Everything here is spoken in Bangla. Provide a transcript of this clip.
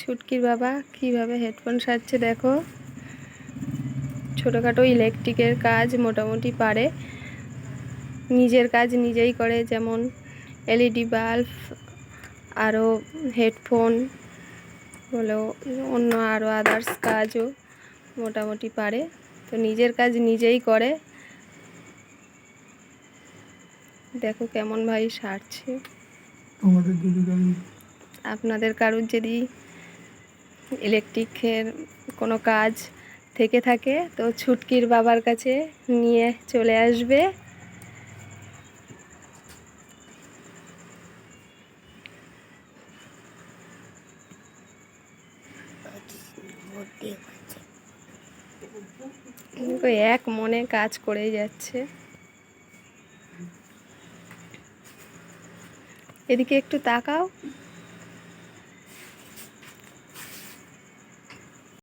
ছুটকির বাবা কীভাবে হেডফোন সারছে দেখো। ছোটোখাটো ইলেকট্রিকের কাজ মোটামুটি পারে। নিজের কাজ নিজেই করে যেমন এলইডি বাল্ব আরও হেডফোন হলো অন্য আরও আদার্স কাজও মোটামুটি পারে। তো নিজের কাজ নিজেই করে। দেখো কেমন ভাই সারছে। আপনাদের কারোর যদি ইলেকট্রিকের কোনো কাজ থেকে থাকে, তো ছুটকির বাবার কাছে নিয়ে চলে আসবে। এক মনে কাজ করেই যাচ্ছে। এদিকে একটু তাকাও।